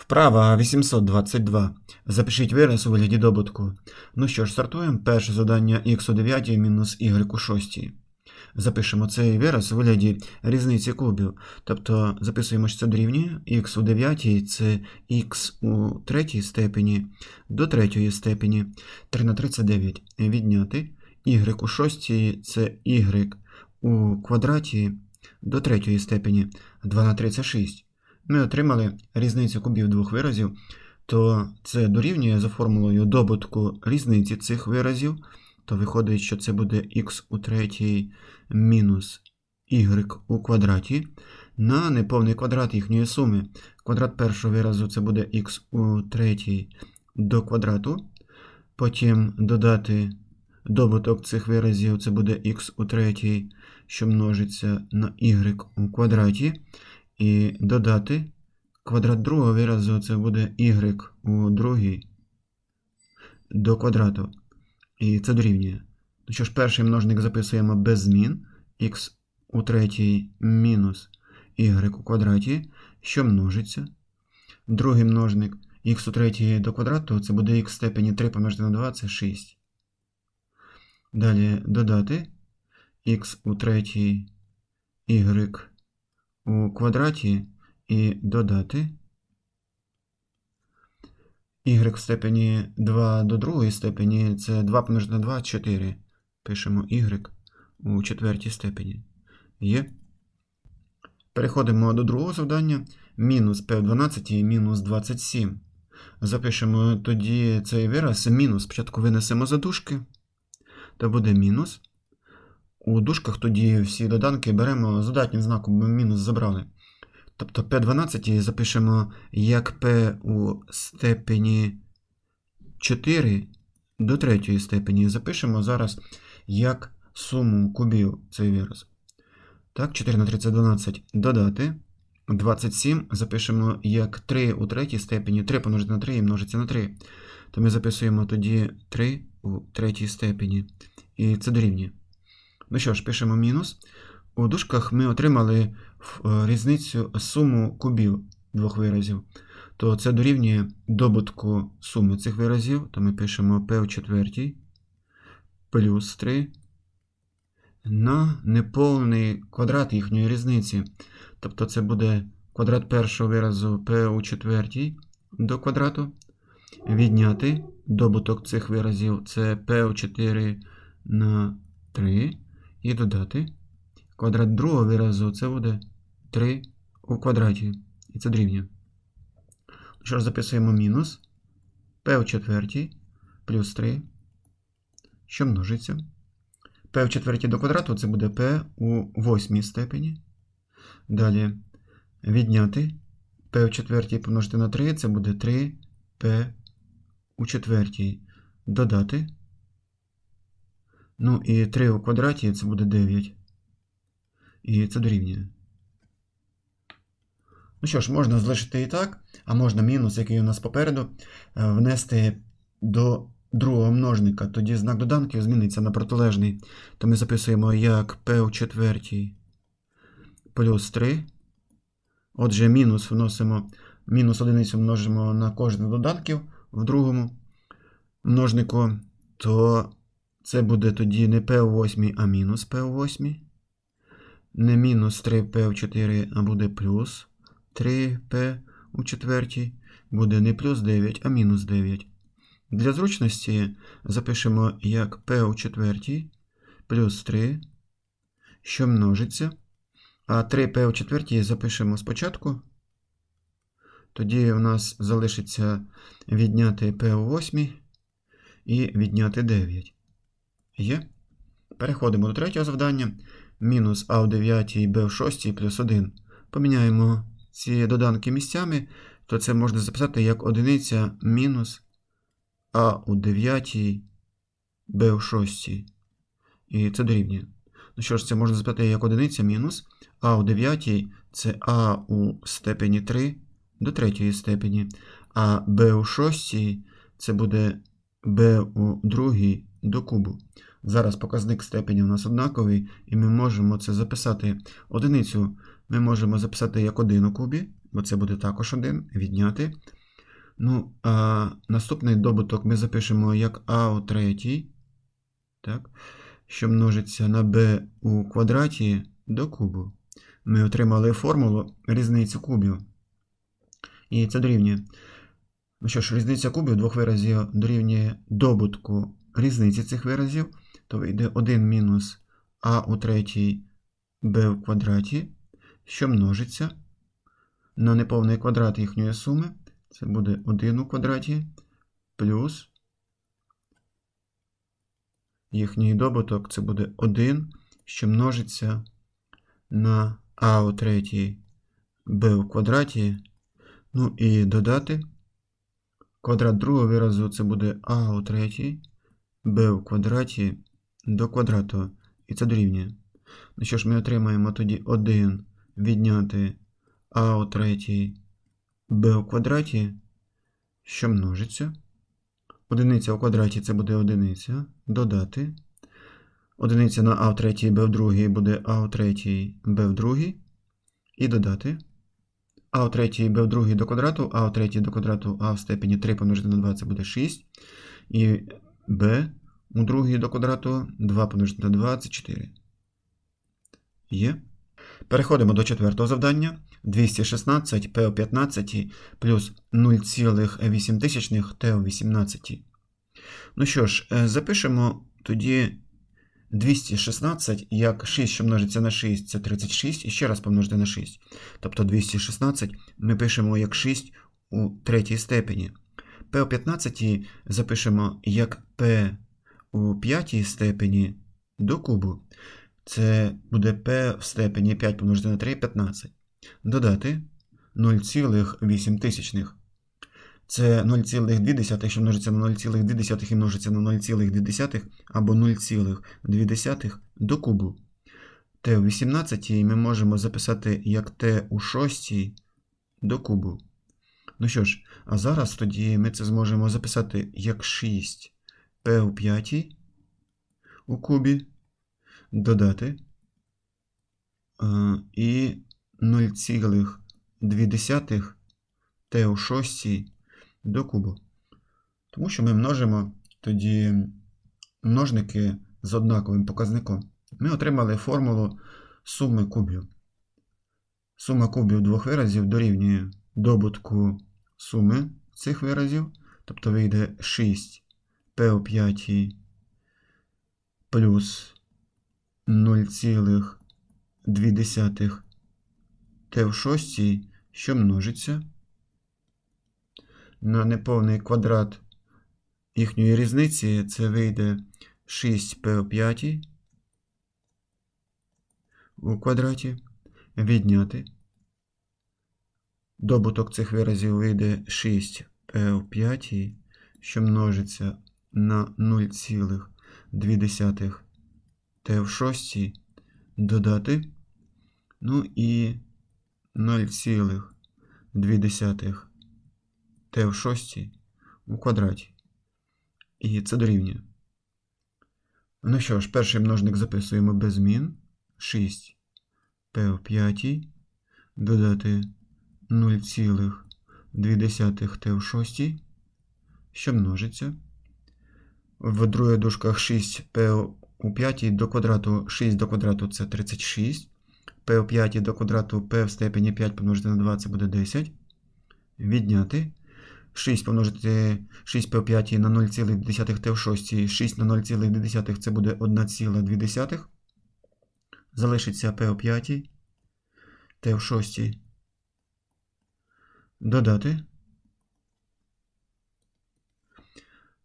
Вправа 822. Запишіть вираз у вигляді добутку. Ну що ж, стартуємо. Перше завдання х у 9 мінус y у 6. Запишемо цей вираз у вигляді різниці кубів. Тобто записуємо, що це дорівнює х у 9 це х у третій степені до третьої степені 3 на 39 відняти. y у 6 це y у квадраті до третьої степені 2 на 36 ми отримали різницю кубів двох виразів, то це дорівнює за формулою добутку різниці цих виразів, то виходить, що це буде х у третій мінус y у квадраті на неповний квадрат їхньої суми. Квадрат першого виразу це буде х у третій до квадрату. Потім додати добуток цих виразів, це буде х у третій, що множиться на y у квадраті. І додати квадрат другого виразу це буде y у другій до квадрату. І це дорівнює. Ну що ж, перший множник записуємо без змін. х у третій мінус y у квадраті, що множиться. Другий множник х у третій до квадрату це буде х в степені 3 помножити на 2 це 6. Далі додати х у третій y у квадраті і додати y в степені 2 до другої степені це 2 помножити на 2 4. Пишемо y у четвертій степені. Є. Переходимо до другого завдання. Мінус P12 і мінус 27. Запишемо тоді цей вираз мінус. Спочатку винесемо за дужки, то буде мінус. У дужках тоді всі доданки беремо з додатнім знаком, бо мінус забрали. Тобто P12 запишемо як P у степені 4 до третьої степені. Запишемо зараз як суму кубів цей вираз. Так, 4 на 30 12 додати. 27 запишемо як 3 у третій степені. 3 помножити на 3 і множиться на 3. То ми записуємо тоді 3 у третій степені. І це дорівнює. Ну що ж, пишемо мінус. У дужках ми отримали е, різницю суму кубів двох виразів. То це дорівнює добутку суми цих виразів. То ми пишемо p у четвертій плюс 3 на неповний квадрат їхньої різниці. Тобто це буде квадрат першого виразу p у четвертій до квадрату. Відняти добуток цих виразів це p у 4 на 3. І додати квадрат другого виразу це буде 3 у квадраті. І це дорівнює. Що ж, записуємо мінус p у четвертій плюс 3, що множиться. p у четвертій до квадрату це буде p у восьмій степені. Далі відняти p у четвертій помножити на 3, це буде 3p у четвертій. Додати. Ну і 3 у квадраті це буде 9. І це дорівнює. Ну що ж, можна залишити і так, а можна мінус, який у нас попереду, е, внести до другого множника. Тоді знак доданків зміниться на протилежний. То ми записуємо як p у четвертій плюс 3. Отже, мінус вносимо мінус одиницю множимо на кожен з доданків в другому множнику, то це буде тоді не p у 8, а мінус P8. Не мінус 3p у 4, а буде плюс 3p у четвертій. Буде не плюс 9, а мінус 9. Для зручності запишемо як p у четвертій плюс 3, що множиться. А 3p у четвертій запишемо спочатку. Тоді у нас залишиться відняти p у 8 і відняти 9. Є. Переходимо до третього завдання. Мінус А у 9 і Б в 6 плюс 1. Поміняємо ці доданки місцями, то це можна записати як одиниця мінус А у 9, Б в 6. І це дорівнює. Ну що ж, це можна записати як одиниця мінус А у 9 це А у степені 3 до третьої степені. А Б у 6 це буде Б у другій до кубу. Зараз показник степені у нас однаковий, і ми можемо це записати. Одиницю ми можемо записати як 1 у кубі, бо це буде також 1, відняти. Ну, а наступний добуток ми запишемо як а у третій, так, що множиться на b у квадраті до кубу. Ми отримали формулу різницю кубів. І це дорівнює. Ну що ж, різниця кубів двох виразів дорівнює добутку різниці цих виразів, то вийде 1 мінус а у третій b в квадраті, що множиться на неповний квадрат їхньої суми. Це буде 1 у квадраті плюс їхній добуток це буде 1, що множиться на а у третій b у квадраті. Ну і додати квадрат другого виразу це буде а у третій b у квадраті до квадрату. І це дорівнює. Ну що ж, ми отримаємо тоді 1 відняти а у третій b у квадраті, що множиться. Одиниця у квадраті це буде одиниця. Додати. Одиниця на а в третій, b в другій буде а в третій, b в другій. І додати. А в третій, b в другій до квадрату, а в третій до квадрату а в степені 3 помножити на 2 це буде 6. І b у другій до квадрату 2 помножити на 2 це 4. Є. Переходимо до четвертого завдання. 216 p у 15 плюс 0,8 t у 18. Ну що ж, е, запишемо тоді 216 як 6, що множиться на 6, це 36, і ще раз помножити на 6. Тобто 216 ми пишемо як 6 у третій степені. p у 15 запишемо як p у п'ятій степені до кубу. Це буде p в степені 5 помножити на 3 15. Додати 0,8. Це 0,2, що множиться на 0,2 і множиться на 0,2 або 0,2 до кубу. t у 18 ми можемо записати як t у 6 до кубу. Ну що ж, а зараз тоді ми це зможемо записати як 6 p у 5 у кубі, додати е, і 0,2 t у 6 до кубу. Тому що ми множимо тоді множники з однаковим показником. Ми отримали формулу суми кубів. Сума кубів двох виразів дорівнює добутку суми цих виразів, тобто вийде 6 p у 5 плюс 0,2 t в 6, що множиться на неповний квадрат їхньої різниці, це вийде 6p у 5 у квадраті, відняти. Добуток цих виразів вийде 6p у 5, що множиться на 0,2 t в 6 додати. Ну і 0,2 t в 6 у квадраті. І це дорівнює. Ну що ж, перший множник записуємо без змін. 6 p в 5 додати 0,2 t в 6, що множиться. В других дужках 6p у 5 до квадрату 6 до квадрату це 36. p у 5 до квадрату p в степені 5 помножити на 2 це буде 10. Відняти. 6 помножити 6 p у 5 на 0,2 t в 6. 6 на 0,2 це буде 1,2. Залишиться p у 5 t в 6. Додати.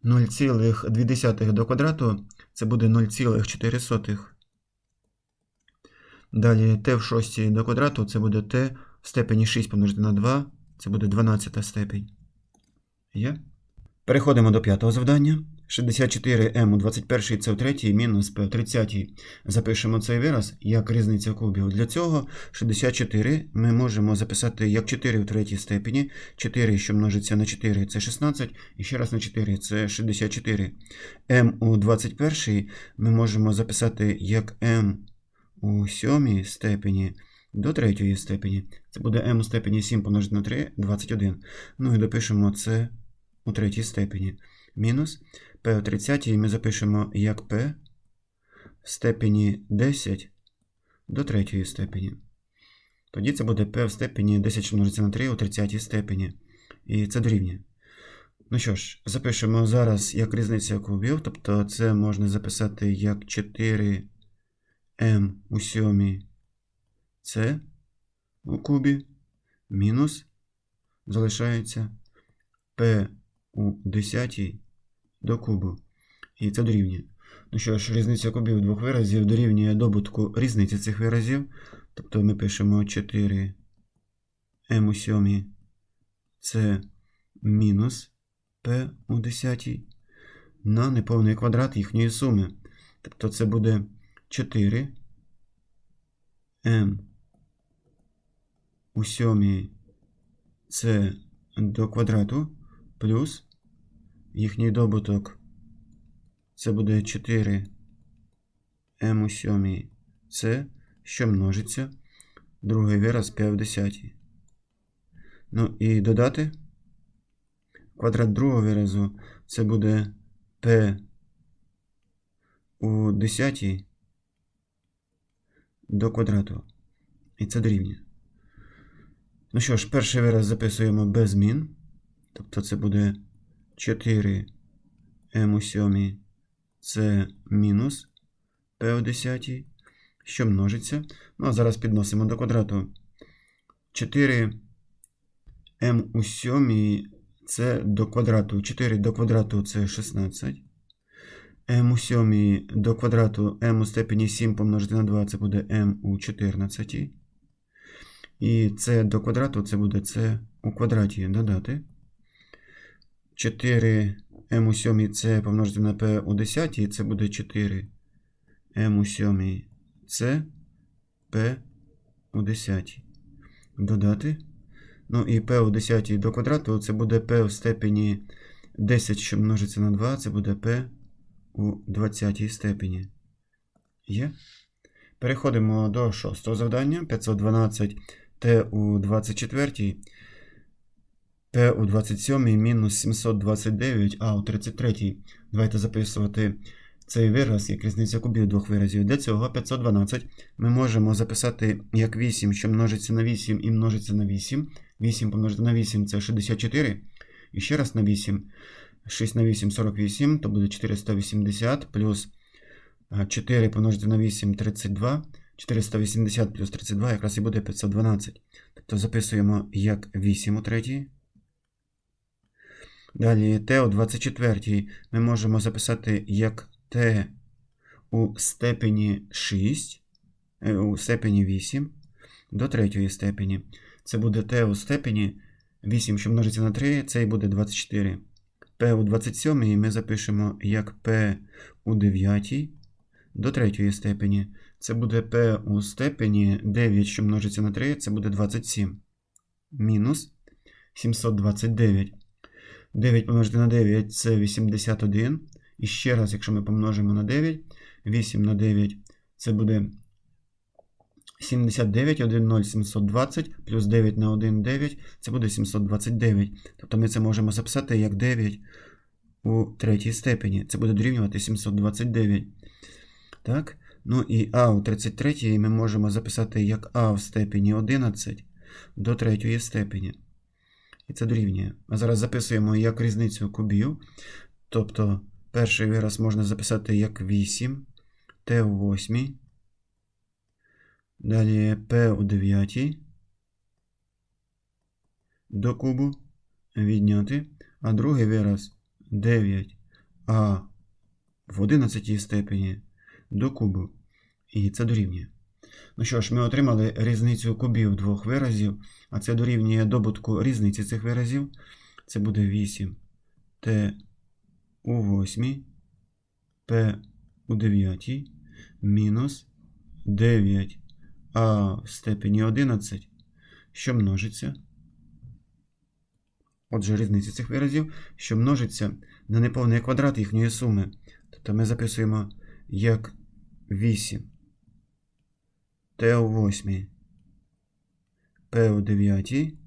0,2 до квадрату це буде 0,4. Далі t в 6 до квадрату це буде t в степені 6 помножити на 2, це буде 12 степень. Є? Переходимо до п'ятого завдання. 64m у 21 це в 3 мінус p в 30. Запишемо цей вираз як різниця кубів. Для цього 64 ми можемо записати як 4 в третій степені. 4, що множиться на 4, це 16. І ще раз на 4 це 64. m у 21 ми можемо записати як m у 7 степені. до третьої степені. Це буде m у степені 7 помножити на 3 21. Ну і допишемо це у третій степені. Мінус p у 30 ми запишемо як p в степені 10 до третьої степені. Тоді це буде p в степені 10 що на 3 у 30 степені. І це дорівнює. Ну що ж, запишемо зараз як різниця кубів, тобто це можна записати як 4m у сьомій c у кубі мінус залишається p у десятій до кубу. І це дорівнює. Ну що ж, різниця кубів двох виразів дорівнює добутку різниці цих виразів. Тобто ми пишемо 4m у сьомій це мінус p у десятій на неповний квадрат їхньої суми. Тобто це буде 4 m у сьомій це до квадрату плюс їхній добуток це буде 4 m у сьомій це, що множиться. Другий вираз 5 в десятій. Ну і додати квадрат другого виразу це буде p у десятій до квадрату. І це дорівнює. Ну що ж, перший вираз записуємо без змін. Тобто це буде 4 m у сьомій це мінус p у десятій, що множиться. Ну, а зараз підносимо до квадрату. 4 m у сьомій це до квадрату. 4 до квадрату це 16. m у сьомій до квадрату m у степені 7 помножити на 2 це буде m у 14. І це до квадрату це буде це у квадраті додати. 4 m у 7 це помножити на p у 10, це буде 4 m у 7 це p у 10. Додати. Ну і p у 10 до квадрату це буде p в степені 10, що множиться на 2, це буде p у 20 степені. Є. Переходимо до шостого завдання. 512 t у 24, p у 27 мінус 729, а у 33. Давайте записувати цей вираз як різниця кубів двох виразів. Для цього 512 ми можемо записати як 8, що множиться на 8 і множиться на 8. 8 помножити на 8 це 64. І ще раз на 8. 6 на 8 48, то буде 480 плюс 4 помножити на 8 32. 480 плюс 32 якраз і буде 512. Тобто записуємо як 8 у третій. Далі t у 24 ми можемо записати як t у степені 6, у степені 8 до третьої степені. Це буде t у степені 8, що множиться на 3, це і буде 24. p у 27 ми запишемо як p у 9 до третьої степені. Це буде p у степені 9, що множиться на 3, це буде 27. Мінус 729. 9 помножити на 9 це 81. І ще раз, якщо ми помножимо на 9, 8 на 9 це буде 79, 1, 0, 720, плюс 9 на 1, 9, це буде 729. Тобто ми це можемо записати як 9 у третій степені. Це буде дорівнювати 729. Так? Ну і А у 33 ми можемо записати як А в степені 11 до третьої степені. І це дорівнює. А зараз записуємо як різницю кубів. Тобто перший вираз можна записати як 8, Т у 8. Далі П у 9 до кубу відняти. А другий вираз 9 А в 11 степені до кубу. І це дорівнює. Ну що ж, ми отримали різницю кубів двох виразів, а це дорівнює добутку різниці цих виразів. Це буде 8 Т у 8, П у 9, мінус 9 А в степені 11, що множиться. Отже, різниця цих виразів, що множиться на неповний квадрат їхньої суми. Тобто ми записуємо як 8 Т у 8 p у 9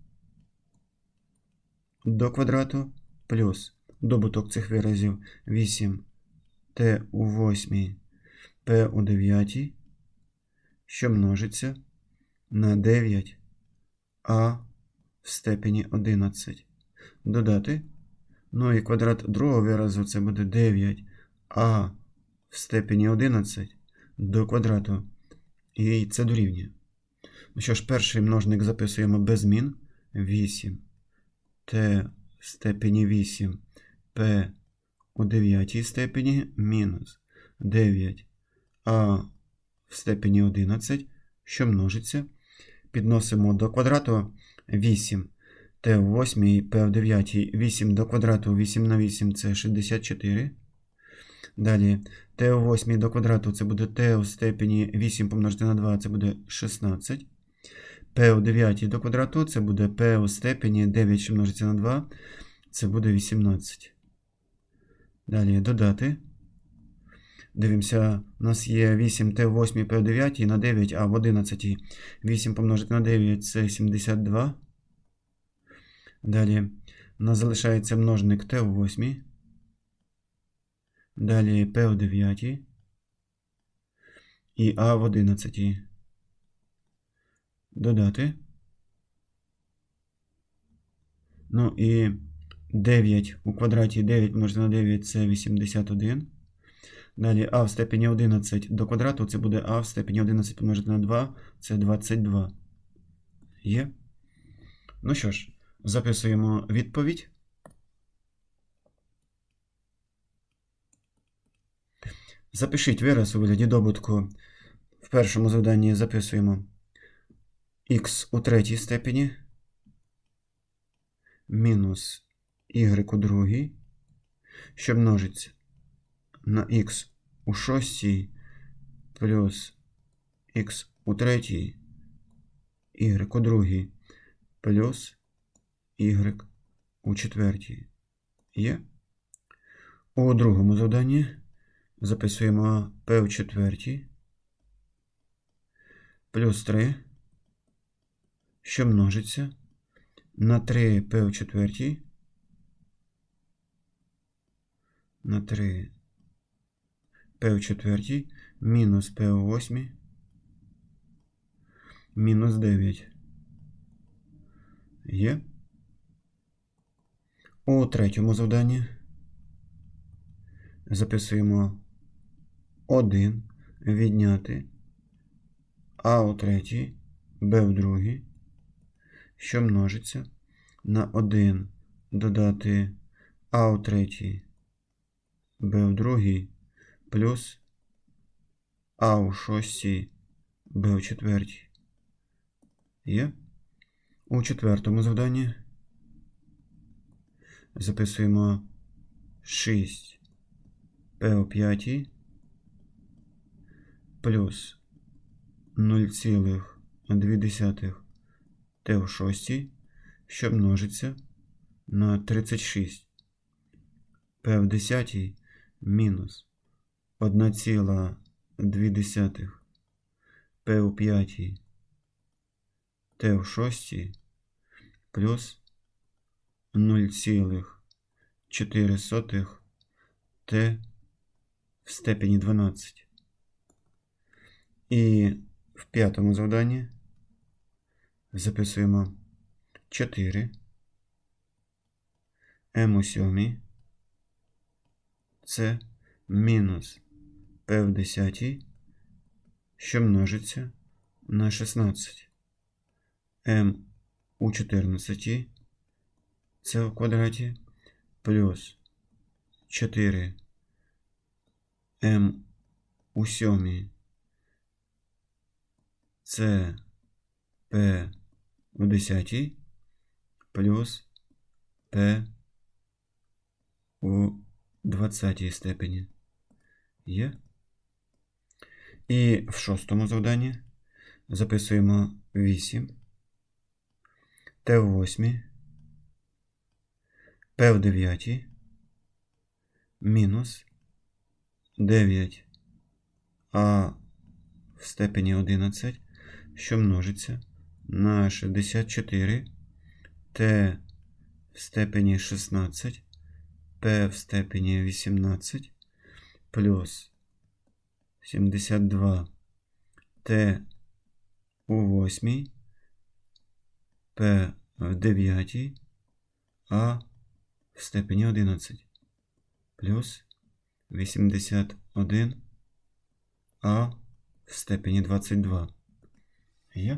до квадрату плюс добуток цих виразів 8 t у 8 p у 9, що множиться на 9 а в степені 11. Додати. Ну і квадрат другого виразу це буде 9а в степені 11 до квадрату. І це дорівнює. Ну що ж, перший множник записуємо без змін. 8 t в степені 8 p у 9 степені мінус 9 а в степені 11, що множиться. Підносимо до квадрату 8 t в 8 і p в 9. 8 до квадрату 8 на 8 це 64. Далі t у 8 до квадрату це буде t у степені 8 помножити на 2, це буде 16. p у 9 до квадрату це буде p у степені 9, що на 2, це буде 18. Далі додати. Дивимося, у нас є 8t в 8 p в 9 на 9, а в 11 8 помножити на 9 це 72. Далі у нас залишається множник t в 8. Далі p в 9 і а в 11. Додати. Ну і 9 у квадраті 9 помножити на 9 це 81. Далі а в степені 11 до квадрату це буде а в степені 11 помножити на 2 це 22. Є. Ну що ж, записуємо відповідь. Запишіть вираз у вигляді добутку. В першому завданні записуємо х у третій степені мінус y у другій, що множиться на х у шостій плюс х у третій, y у другій плюс y у четвертій. Є. У другому завданні записуємо p у четвертій плюс 3, що множиться на 3 p у четвертій на 3 p у четвертій мінус p у восьмій мінус 9. Є. У третьому завданні записуємо 1 відняти а у третій, b у другій, що множиться на 1 додати а у третій, b у другій, плюс а у шостій, b у четвертій. Є. У четвертому завданні записуємо 6 p у п'ятій плюс 0,2 t у шостій, що множиться на 36 p в десятій мінус 1,2 p у п'ятій t у шостій плюс 0,4 t в степені 12. І в п'ятому завданні записуємо 4 m у сьомій. Це мінус p в десятій, що множиться на 16. m у 14 це в квадраті плюс 4 m у сьомій це p у 10 плюс p у 20 степені. Є. І в шостому завданні записуємо 8 t в 8 p в 9 мінус 9 а в степені 11, що множиться на 64, t в степені 16, p в степені 18, плюс 72 t у 8, p в 9, а в степені 11, плюс 81 а в степені 22. terapia.